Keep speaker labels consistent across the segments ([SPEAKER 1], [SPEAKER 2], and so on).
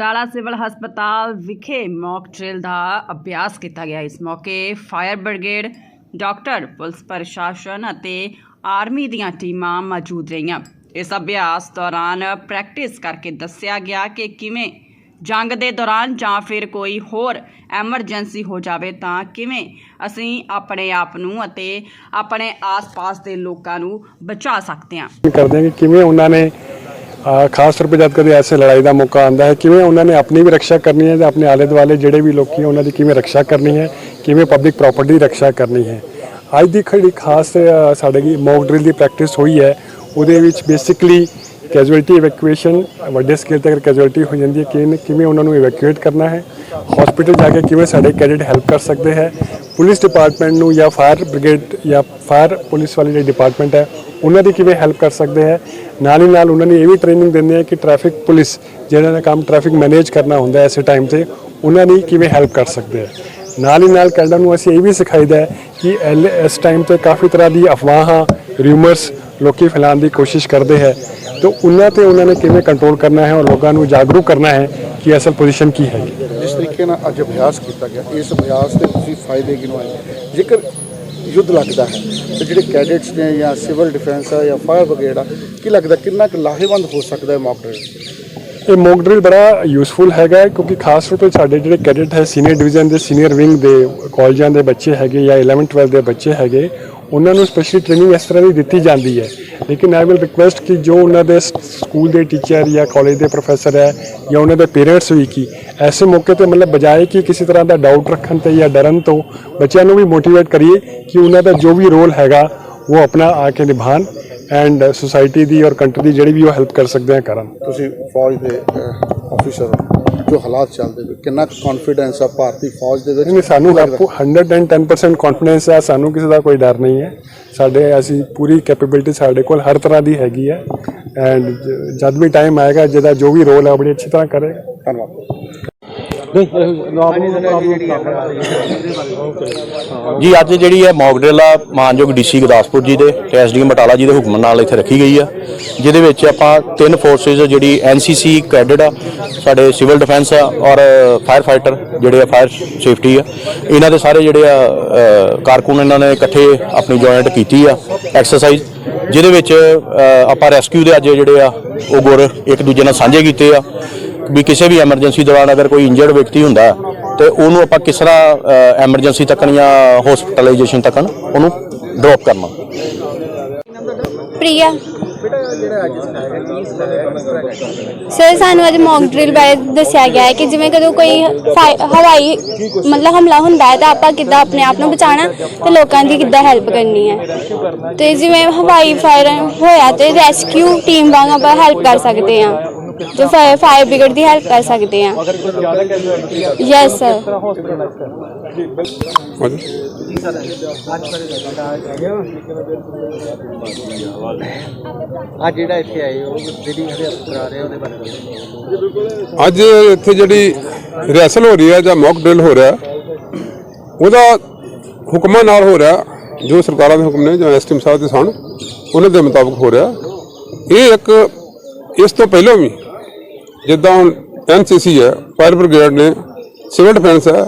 [SPEAKER 1] Batala civil ਹਸਪਤਾਲ ਵਿਖੇ mock drill ਦਾ ਅਭਿਆਸ ਕੀਤਾ ਗਿਆ। ਇਸ ਮੌਕੇ ਫਾਇਰ ਬ੍ਰਿਗੇਡ, ਡਾਕਟਰ, ਪੁਲਿਸ ਪ੍ਰਸ਼ਾਸਨ ਅਤੇ ਆਰਮੀ ਦੀਆਂ ਟੀਮਾਂ ਮੌਜੂਦ ਰਹੀਆਂ। ਇਸ ਅਭਿਆਸ ਦੌਰਾਨ ਪ੍ਰੈਕਟਿਸ ਕਰਕੇ ਦੱਸਿਆ ਗਿਆ ਕਿ ਕਿਵੇਂ ਜੰਗ ਦੇ ਦੌਰਾਨ ਜਾਂ ਫਿਰ ਕੋਈ ਹੋਰ ਐਮਰਜੈਂਸੀ ਹੋ ਜਾਵੇ ਤਾਂ ਕਿਵੇਂ ਅਸੀਂ ਆਪਣੇ ਆਪ ਨੂੰ ਅਤੇ ਆਪਣੇ ਆਸ-ਪਾਸ ਦੇ ਲੋਕਾਂ ਨੂੰ ਬਚਾ ਸਕਦੇ ਹਾਂ।
[SPEAKER 2] ਕਰਦੇ ਹਾਂ ਕਿ ਕਿਵੇਂ ਉਹਨਾਂ ਨੇ ਖਾਸ ਤੌਰ 'ਤੇ ਜਦ ਕਦੇ ਐਸੇ ਲੜਾਈ ਦਾ ਮੌਕਾ ਆਉਂਦਾ ਹੈ ਕਿਵੇਂ ਉਹਨਾਂ ਨੇ ਆਪਣੀ ਵੀ ਰੱਖਿਆ ਕਰਨੀ ਹੈ ਤੇ ਆਪਣੇ ਆਲੇ ਦੁਆਲੇ ਜਿਹੜੇ ਵੀ ਲੋਕੀ ਹੈ, ਉਹਨਾਂ ਦੀ ਕਿਵੇਂ ਰੱਖਿਆ ਕਰਨੀ ਹੈ ਕਿਵੇਂ ਪਬਲਿਕ ਪ੍ਰਾਪਰਟੀ ਦੀ ਰੱਖਿਆ ਕਰਨੀ ਹੈ। ਅੱਜ ਦੀ ਖੜੀ ਖਾਸ ਸਾਡੇ ਦੀ ਮੌਕ ਡਰਿਲ ਦੀ ਪ੍ਰੈਕਟਿਸ ਹੋਈ ਹੈ ਉਹਦੇ ਵਿੱਚ ਬੇਸਿਕਲੀ ਕੈਜੁਅਲਟੀ ਇਵੈਕੂਏਸ਼ਨ ਵੱਡੇ ਸਕੇਲ ਤੇ ਅਗਰ ਕੈਜੁਅਲਟੀ ਹੋ ਜਾਂਦੀ ਹੈ ਕਿ ਕਿਵੇਂ ਉਹਨਾਂ ਨੂੰ ਇਵੈਕੂਏਟ ਕਰਨਾ ਹੈ ਹਸਪੀਟਲ ਜਾ ਕੇ ਕਿਵੇਂ ਸਾਡੇ ਕੈਡਿਟ ਹੈਲਪ ਕਰ ਸਕਦੇ ਹੈ ਪੁਲਿਸ ਡਿਪਾਰਟਮੈਂਟ ਨੂੰ ਜਾਂ ਫਾਇਰ ਬ੍ਰਿਗੇਡ ਜਾਂ ਫਾਇਰ ਪੁਲਿਸ ਵਾਲੀ ਜਿਹੜੀ ਡਿਪਾਰਟਮੈਂਟ ਹੈ, ਉਹਨਾਂ ਦੀ ਕਿਵੇਂ ਹੈਲਪ ਕਰ ਸਕਦੇ ਹੈ? ਨਾਲ ਹੀ ਨਾਲ ਉਹਨਾਂ ਨੇ ਇਹ ਵੀ ਟ੍ਰੇਨਿੰਗ ਦਿੰਦੇ ਆ ਕਿ ਟ੍ਰੈਫਿਕ ਪੁਲਿਸ ਜਿਹੜਾ ਦਾ ਕੰਮ ਟ੍ਰੈਫਿਕ ਮੈਨੇਜ ਕਰਨਾ ਹੁੰਦਾ ਹੈ ਐਸੇ ਟਾਈਮ ਤੇ, ਉਹਨਾਂ ਦੀ ਕਿਵੇਂ ਹੈਲਪ ਕਰ ਸਕਦੇ ਹੈ? ਨਾਲ ਹੀ ਨਾਲ ਕੈਨੇਡਾ ਨੂੰ ਅਸੀਂ ਇਹ ਵੀ ਸਿਖਾਈਦਾ ਹੈ ਕਿ ਐਲ- ਇਸ ਟਾਈਮ ਤੇ ਕਾਫੀ ਤਰ੍ਹਾਂ ਦੀ ਅਫਵਾਹਾਂ ਰਿਊਮਰਸ ਲੋਕੀ ਫੈਲਾਉਣ ਦੀ ਕੋਸ਼ਿਸ਼ ਕਰਦੇ ਹੈ। ਤਾਂ ਉਹਨਾਂ ਤੇ ਉਹਨਾਂ ਨੇ ਕਿਵੇਂ ਕੰਟਰੋਲ ਕਰਨਾ ਹੈ ਔਰ ਲੋਕਾਂ ਨੂੰ ਜਾਗਰੂਕ ਕਰਨਾ ਹੈ ਕਿ ਅਸਲ ਪੋਜੀਸ਼ਨ ਕੀ ਹੈ
[SPEAKER 3] ਜਿਸ ਤਰੀਕੇ ਨਾਲ ਅੱਜ ਅਭਿਆਸ ਕੀਤਾ ਗਿਆ, ਇਸ ਅਭਿਆਸ ਦੇ ਤੁਸੀਂ ਫਾਇਦੇ ਗਿਣਵਾਏ ਜੇਕਰ ਯੁੱਧ ਲੱਗਦਾ ਹੈ, ਤੇ ਜਿਹੜੇ ਕੈਡਟਸ ਨੇ ਜਾਂ ਸਿਵਲ ਡਿਫੈਂਸ ਆ ਜਾਂ ਫਾਇਰ ਬ੍ਰਿਗੇਡ ਆ, ਕੀ ਲੱਗਦਾ ਕਿੰਨਾ ਕੁ ਲਾਹੇਵੰਦ ਹੋ ਸਕਦਾ ਹੈ ਮੌਕ ਡਰਿਲ
[SPEAKER 2] ਇਹ ਮੌਕ ਡਰਿਲ ਬੜਾ ਯੂਸਫੁਲ ਹੈਗਾ ਕਿਉਂਕਿ ਖਾਸ ਤੌਰ ਤੇ ਸਾਡੇ ਜਿਹੜੇ ਕੈਡਟ ਹੈ ਸੀਨੀਅਰ ਡਿਵੀਜ਼ਨ ਦੇ ਸੀਨੀਅਰ ਵਿੰਗ ਦੇ ਕਾਲਜਾਂ ਦੇ ਬੱਚੇ ਹੈਗੇ ਜਾਂ 11 12 ਦੇ ਬੱਚੇ ਹੈਗੇ ਉਹਨਾਂ ਨੂੰ ਸਪੈਸ਼ਲੀ ਟ੍ਰੇਨਿੰਗ ਇਸ ਤਰ੍ਹਾਂ ਦੀ ਦਿੱਤੀ ਜਾਂਦੀ ਹੈ। ਲੇਕਿਨ ਆਈ ਵਿਲ ਰਿਕੁਐਸਟ ਕਿ ਜੋ ਉਹਨਾਂ ਦੇ ਸਕੂਲ ਦੇ ਟੀਚਰ ਜਾਂ ਕਾਲਜ ਦੇ ਪ੍ਰੋਫੈਸਰ ਹੈ ਜਾਂ ਉਹਨਾਂ ਦੇ ਪੇਰੈਂਟਸ ਵੀ ਕੀ, ਐਸੇ ਮੌਕੇ ਤੇ ਮਤਲਬ ਬਜਾਏ ਕਿ ਕਿਸੇ ਤਰ੍ਹਾਂ ਦਾ ਡਾਊਟ ਰੱਖਣ ਤੇ ਜਾਂ ਡਰਨ ਤੋਂ ਬੱਚਿਆਂ ਨੂੰ ਵੀ ਮੋਟੀਵੇਟ ਕਰੀਏ ਕਿ ਉਹਨਾਂ ਦਾ ਜੋ ਵੀ ਰੋਲ ਹੈਗਾ, ਉਹ ਆਪਣਾ ਆ ਕੇ ਨਿਭਾਣ ਐਂਡ ਸੋਸਾਇਟੀ ਦੀ ਔਰ ਕੰਟਰੀ ਦੀ ਜਿਹੜੀ ਵੀ ਉਹ ਹੈਲਪ ਕਰ ਸਕਦੇ ਆ ਕਰਨ।
[SPEAKER 3] ਤੁਸੀਂ ਫੌਜ ਦੇ ਆਫੀਸਰ ਜੋ ਹਾਲਾਤ ਚੱਲਦੇ ਪਏ ਕਿੰਨਾ ਕੁ ਕੌਨਫੀਡੈਂਸ ਆ ਭਾਰਤੀ ਫੌਜ ਦੇ ਵਿੱਚ?
[SPEAKER 2] ਨਹੀਂ ਸਾਨੂੰ
[SPEAKER 3] ਲੱਗਦਾ?
[SPEAKER 2] 110% ਕੌਨਫੀਡੈਂਸ ਹੈ ਸਾਨੂੰ ਕਿਸੇ ਦਾ ਕੋਈ ਡਰ ਨਹੀਂ ਹੈ। ਸਾਡੇ ਅਸੀਂ ਪੂਰੀ ਕੈਪੇਬਿਲਿਟੀ ਸਾਡੇ ਕੋਲ ਹਰ ਤਰ੍ਹਾਂ ਦੀ ਹੈਗੀ ਹੈ। ਐਂਡ ਜਦ ਵੀ ਟਾਈਮ ਆਏਗਾ ਜਿਹਦਾ ਜੋ ਵੀ ਰੋਲ ਹੈ ਉਹ ਬੜੀ ਅੱਛੀ ਤਰ੍ਹਾਂ ਕਰੇਗਾ।
[SPEAKER 3] ਧੰਨਵਾਦ।
[SPEAKER 4] ਜੀ, ਅੱਜ ਜਿਹੜੀ ਹੈ ਮੌਕ ਡਰਿਲ ਆ, ਮਾਨਯੋਗ ਡੀਸੀ ਗੁਰਦਾਸਪੁਰ ਜੀ ਦੇ ਤੇ ਐਸਡੀਐਮ ਬਟਾਲਾ ਜੀ ਦੇ ਹੁਕਮ ਨਾਲ ਇੱਥੇ ਰੱਖੀ ਗਈ ਆ, ਜਿਹਦੇ ਵਿੱਚ ਆਪਾਂ ਤਿੰਨ ਫੋਰਸਿਸ ਜਿਹੜੀ ਐਨਸੀਸੀ ਕੈਡਟ ਆ, ਸਾਡੇ ਸਿਵਲ ਡਿਫੈਂਸ ਆ ਔਰ ਫਾਇਰ ਫਾਈਟਰ ਜਿਹੜੇ ਆ ਫਾਇਰ ਸੇਫਟੀ ਆ, ਇਹਨਾਂ ਦੇ ਸਾਰੇ ਜਿਹੜੇ ਆ ਕਾਰਕੁਨ ਇਹਨਾਂ ਨੇ ਇਕੱਠੇ ਆਪਣੀ ਜੁਆਇੰਟ ਕੀਤੀ ਆ ਐਕਸਰਸਾਈਜ਼ ਜਿਹਦੇ ਵਿੱਚ ਆਪਾਂ ਰੈਸਕਿਊ ਦੇ ਅੱਜ ਜਿਹੜੇ ਆ, ਉਹ ਗੁਰ ਇੱਕ ਦੂਜੇ ਨਾਲ ਸਾਂਝੇ ਕੀਤੇ ਆ ਵੀ ਕਿਸੇ ਵੀ ਐਮਰਜੈਂਸੀ ਦੌਰਾਨ ਅਗਰ ਕੋਈ ਇੰਜਰਡ ਵਿਅਕਤੀ ਹੁੰਦਾ ਤੇ ਉਹਨੂੰ ਆਪਾਂ ਕਿਸ ਤਰ੍ਹਾਂ ਐਮਰਜੈਂਸੀ ਤੱਕਣ ਜਾਂ ਹਸਪੀਟਲਾਈਜੇਸ਼ਨ ਤੱਕਣ ਉਹਨੂੰ ਡ੍ਰੌਪ ਕਰਨਾ।
[SPEAKER 5] ਪ੍ਰਿਆ। ਸਰ ਸਾਨੂੰ ਅੱਜ ਮੌਕ ਡਰਿਲ ਬਾਰੇ ਦੱਸਿਆ ਗਿਆ ਹੈ ਕਿ ਜਿਵੇਂ ਕਦੋਂ ਕੋਈ ਫਾਈ- ਹਵਾਈ ਮਤਲਬ ਹਮਲਾ ਹੁੰਦਾ ਹੈ ਤਾਂ ਆਪਾਂ ਕਿੱਦਾਂ ਆਪਣੇ ਆਪ ਨੂੰ ਬਚਾਉਣਾ ਤੇ ਲੋਕਾਂ ਦੀ ਕਿੱਦਾਂ ਹੈਲਪ ਕਰਨੀ ਹੈ। ਤੇ ਜਿਵੇਂ ਹਵਾਈ ਫਾਇਰ ਹੋਇਆ ਤੇ ਰੈਸਕਿਊ ਟੀਮ ਵਾਂਗ ਆਪਾਂ ਹੈਲਪ ਕਰ ਸਕਦੇ ਹਾਂ। ਜੋ ਫਾਇਰ ਬ੍ਰਿਗੇਡ ਦੀ ਹੈਲਪ ਕਰ ਸਕਦੇ ਹਾਂ। ਯੈਸ ਸਰ
[SPEAKER 6] ਅੱਜ ਜਿਹੜਾ ਇੱਥੇ ਆਏ ਜਿਹੜੀ ਜਿਹੜੇ ਅਫਸਰ ਆ ਰਹੇ ਉਹਦੇ ਬਾਰੇ ਦੱਸੋ।
[SPEAKER 7] ਅੱਜ ਇੱਥੇ ਜਿਹੜੀ ਰਿਹਰਸਲ ਹੋ ਰਹੀ ਹੈ ਜਾਂ ਮੌਕ ਡਰਿਲ ਹੋ ਰਿਹਾ ਉਹਦਾ ਹੁਕਮਾਂ ਨਾਲ ਹੋ ਰਿਹਾ ਜੋ ਸਰਕਾਰਾਂ ਦੇ ਹੁਕਮ ਨੇ ਜਾਂ ਐਸਟੀਐਮ ਸਾਹਿਬ ਦੇ ਸਨ ਉਹਨਾਂ ਦੇ ਮੁਤਾਬਕ ਹੋ ਰਿਹਾ। ਇਹ ਇੱਕ ਇਸ ਤੋਂ ਪਹਿਲਾਂ ਵੀ ਜਿੱਦਾਂ ਹੁਣ ਐਨਸੀਸੀ ਹੈ ਫਾਇਰ ਬ੍ਰਿਗੇਡ ਨੇ ਸਿਵਲ ਡਿਫੈਂਸ ਹੈ,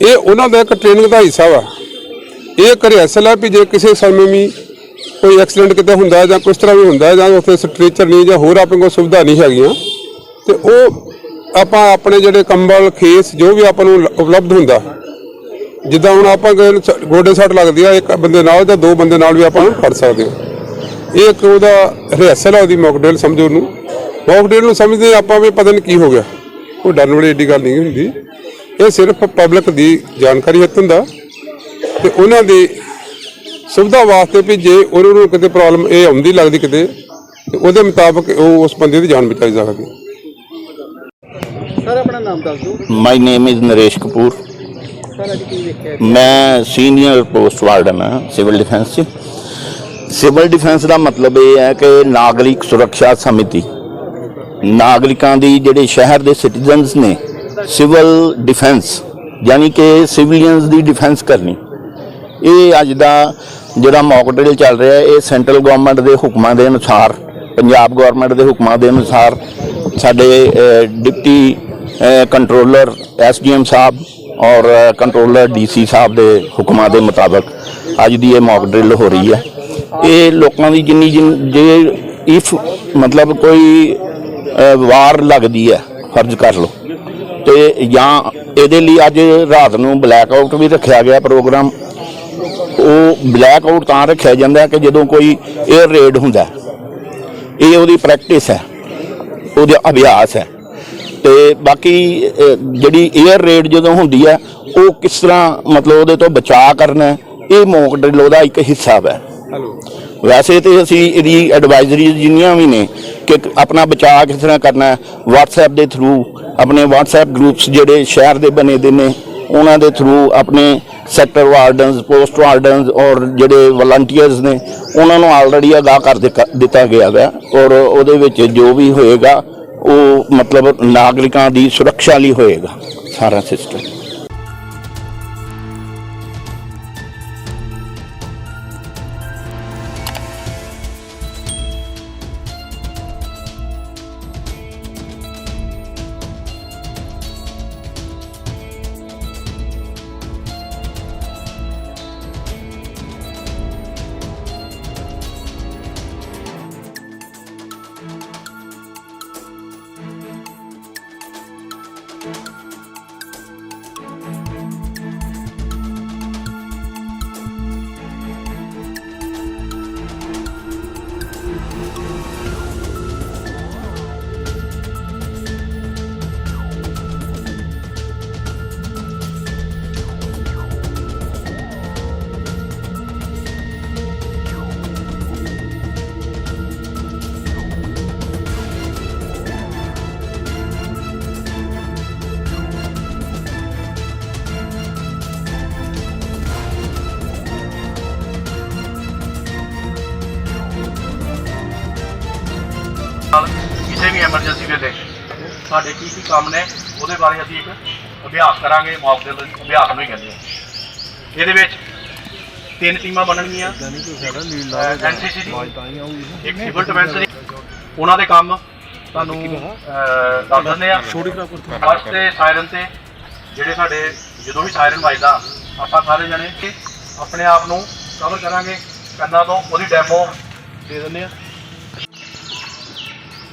[SPEAKER 7] ਇਹ ਉਹਨਾਂ ਦਾ ਇੱਕ ਟ੍ਰੇਨਿੰਗ ਦਾ ਹਿੱਸਾ ਵਾ। ਇਹ ਇੱਕ ਰਿਹਰਸਲ ਹੈ ਵੀ ਜੇ ਕਿਸੇ ਸਮੇਂ ਵੀ ਕੋਈ ਐਕਸੀਡੈਂਟ ਕਿਤੇ ਹੁੰਦਾ ਜਾਂ ਕੁਛ ਤਰ੍ਹਾਂ ਵੀ ਹੁੰਦਾ ਜਾਂ ਉੱਥੇ ਸਟ੍ਰੈਚਰ ਨਹੀਂ ਜਾਂ ਹੋਰ ਆਪਣੇ ਕੋਲ ਸੁਵਿਧਾ ਨਹੀਂ ਹੈਗੀਆਂ, ਤੇ ਉਹ ਆਪਾਂ ਆਪਣੇ ਜਿਹੜੇ ਕੰਬਲ, ਖੇਸ, ਜੋ ਵੀ ਆਪਾਂ ਨੂੰ ਉਪਲਬਧ ਹੁੰਦਾ, ਜਿੱਦਾਂ ਹੁਣ ਆਪਾਂ ਗੋਡੇ ਸੱਟ ਲੱਗਦੀ ਆ, ਇੱਕ ਬੰਦੇ ਨਾਲ ਜਾਂ ਦੋ ਬੰਦੇ ਨਾਲ ਵੀ ਆਪਾਂ ਨੂੰ ਫੜ ਸਕਦੇ ਹਾਂ। ਇਹ ਇੱਕ ਉਹਦਾ ਰਿਹਰਸਲ ਆ ਉਹਦੀ ਮੌਕਡੇਲ ਸਮਝੋ ਨੂੰ ਮੌਕਡੇਲ ਨੂੰ ਸਮਝਦੇ ਆਪਾਂ ਵੀ ਪਤਾ ਨਹੀਂ ਕੀ ਹੋ ਗਿਆ। ਕੋਈ ਡਰਨ ਵਾਲੀ ਏਡੀ ਗੱਲ ਨਹੀਂ ਹੁੰਦੀ। ਇਹ ਸਿਰਫ ਪਬਲਿਕ ਦੀ ਜਾਣਕਾਰੀ ਹਿੱਤ ਹੁੰਦਾ ਤੇ ਉਹਨਾਂ ਦੀ ਸੁਵਿਧਾ ਵਾਸਤੇ ਵੀ ਜੇ ਉਹਨਾਂ ਨੂੰ ਕਿਤੇ ਪ੍ਰੋਬਲਮ ਇਹ ਆਉਂਦੀ ਲੱਗਦੀ ਕਿਤੇ ਤੇ ਉਹਦੇ ਮੁਤਾਬਕ ਉਹ ਉਸ ਬੰਦੇ ਦੀ ਜਾਨ ਬਚਾਈ ਸਕਦੀ।
[SPEAKER 6] ਸਰ ਆਪਣਾ ਨਾਮ ਦੱਸ ਦਿਓ।
[SPEAKER 4] My name is Naresh Kapoor
[SPEAKER 6] sir ਅੱਜ ਕੀ ਵੇਖਿਆ
[SPEAKER 4] ਮੈਂ ਸੀਨੀਅਰ ਪੋਸਟ ਵਾਰਡਨ ਹਾਂ ਸਿਵਲ ਡਿਫੈਂਸ 'ਚ। ਸਿਵਲ ਡਿਫੈਂਸ ਦਾ ਮਤਲਬ ਇਹ ਹੈ ਕਿ ਨਾਗਰਿਕ ਸੁਰੱਖਿਆ ਸਮਿਤੀ ਨਾਗਰਿਕਾਂ ਦੀ ਜਿਹੜੇ ਸ਼ਹਿਰ ਦੇ ਸਿਟੀਜ਼ਨਸ ਨੇ ਸਿਵਲ ਡਿਫੈਂਸ ਯਾਨੀ ਕਿ ਸਿਵਲੀਅਨਸ ਦੀ ਡਿਫੈਂਸ ਕਰਨੀ। ਇਹ ਅੱਜ ਦਾ ਜਿਹੜਾ ਮੌਕ ਡਰਿਲ ਚੱਲ ਰਿਹਾ, ਇਹ ਸੈਂਟਰਲ ਗਵਰਨਮੈਂਟ ਦੇ ਹੁਕਮਾਂ ਦੇ ਅਨੁਸਾਰ, ਪੰਜਾਬ ਗਵਰਨਮੈਂਟ ਦੇ ਹੁਕਮਾਂ ਦੇ ਅਨੁਸਾਰ ਸਾਡੇ ਡਿਪਟੀ ਕੰਟਰੋਲਰ ਐਸਡੀਐਮ ਸਾਹਿਬ ਔਰ ਕੰਟਰੋਲਰ ਡੀਸੀ ਸਾਹਿਬ ਦੇ ਹੁਕਮਾਂ ਦੇ ਮੁਤਾਬਕ ਅੱਜ ਦੀ ਇਹ ਮੌਕ ਡਰਿਲ ਹੋ ਰਹੀ ਹੈ। ਇਹ ਲੋਕਾਂ ਦੀ ਜਿੰਨੀ ਜਿੰਨ, ਜੇ ਇਫ ਮਤਲਬ ਕੋਈ ਵਾਰ ਲੱਗਦੀ ਹੈ, ਫਰਜ਼ ਕਰ ਲਓ। ਤੇ ਜਾਂ ਇਹਦੇ ਲਈ ਅੱਜ ਰਾਤ ਨੂੰ ਬਲੈਕ ਆਊਟ ਵੀ ਰੱਖਿਆ ਗਿਆ ਪ੍ਰੋਗਰਾਮ ਉਹ ਬਲੈਕ ਆਊਟ ਤਾਂ ਰੱਖਿਆ ਜਾਂਦਾ ਕਿ ਜਦੋਂ ਕੋਈ 에ਅਰ ਰੇਡ ਹੁੰਦਾ ਇਹ ਉਹਦੀ ਪ੍ਰੈਕਟਿਸ ਹੈ, ਉਹਦਾ ਅਭਿਆਸ ਹੈ। ਤੇ ਬਾਕੀ ਜਿਹੜੀ 에ਅਰ ਰੇਡ ਜਦੋਂ ਹੁੰਦੀ ਹੈ, ਉਹ ਕਿਸ ਤਰ੍ਹਾਂ ਮਤਲਬ ਉਹਦੇ ਤੋਂ ਬਚਾਅ ਕਰਨਾ ਇਹ ਮੌਕ ਡਰਿਲ ਉਹਦਾ ਇੱਕ ਹਿੱਸਾ ਹੈ। ਵੈਸੇ ਤੇ ਅਸੀਂ ਇਹਦੀ ਐਡਵਾਈਜ਼ਰੀਜ਼ ਜਿੰਨੀਆਂ ਵੀ ਨੇ ਕਿ ਆਪਣਾ ਬਚਾਅ ਕਿਸ ਤਰ੍ਹਾਂ ਕਰਨਾ ਹੈ, WhatsApp ਦੇ ਥਰੂ ਆਪਣੇ WhatsApp ਗਰੁੱਪਸ ਜਿਹੜੇ ਸ਼ਹਿਰ ਦੇ ਬਣੇ ਦੇ ਨੇ, ਉਹਨਾਂ ਦੇ ਥਰੂ ਆਪਣੇ ਸੈਕਟਰ ਵਾਰਡਨਸ ਪੋਸਟ ਵਾਰਡਨਸ ਔਰ ਜਿਹੜੇ ਵਲੰਟੀਅਰਸ ਨੇ, ਉਹਨਾਂ ਨੂੰ ਆਲਰੇਡੀ ਅਗਾਹ ਕਰ ਦਿੱਤਾ- ਦਿੱਤਾ ਗਿਆ ਹੈ ਔਰ ਉਹਦੇ ਵਿੱਚ ਜੋ ਵੀ ਹੋਏਗਾ, ਉਹ ਮਤਲਬ ਨਾਗਰਿਕਾਂ ਦੀ ਸੁਰੱਖਿਆ ਲਈ ਹੋਏਗਾ, ਸਾਰਾ ਸਿਸਟਮ
[SPEAKER 8] ਐਮਰਜੈਂਸੀ ਵੇਲੇ ਸਾਡੇ ਕੀ ਕੀ ਕੰਮ ਨੇ, ਉਹਦੇ ਬਾਰੇ ਅਸੀਂ ਇੱਕ ਅਭਿਆਸ ਕਰਾਂਗੇ, ਮੌਕ ਦੇ ਅਭਿਆਸ ਨੂੰ ਹੀ ਕਹਿੰਦੇ ਆ ਇਹਦੇ ਵਿੱਚ ਤਿੰਨ ਟੀਮਾਂ ਬਣਨਗੀਆਂ। ਐਨਸੀਸੀ ਦੀ, ਇੱਕ ਸਿਵਲ ਡਿਫੈਂਸ ਦੀ। ਉਹਨਾਂ ਦੇ ਕੰਮ ਤੁਹਾਨੂੰ ਦੱਸ ਦਿੰਦੇ ਆ ਫਸਟ ਤੇ ਸਾਇਰਨ ਤੇ, ਜਿਹੜੇ ਸਾਡੇ, ਜਦੋਂ ਵੀ ਸਾਇਰਨ ਵੱਜਦਾ, ਆਪਾਂ ਸਾਰੇ ਜਣੇ ਆਪਣੇ ਆਪ ਨੂੰ ਕਵਰ ਕਰਾਂਗੇ। ਕੰਨਾਂ ਤੋਂ ਉਹਦੀ ਡੈਮੋ ਦੇ ਦਿੰਦੇ ਆ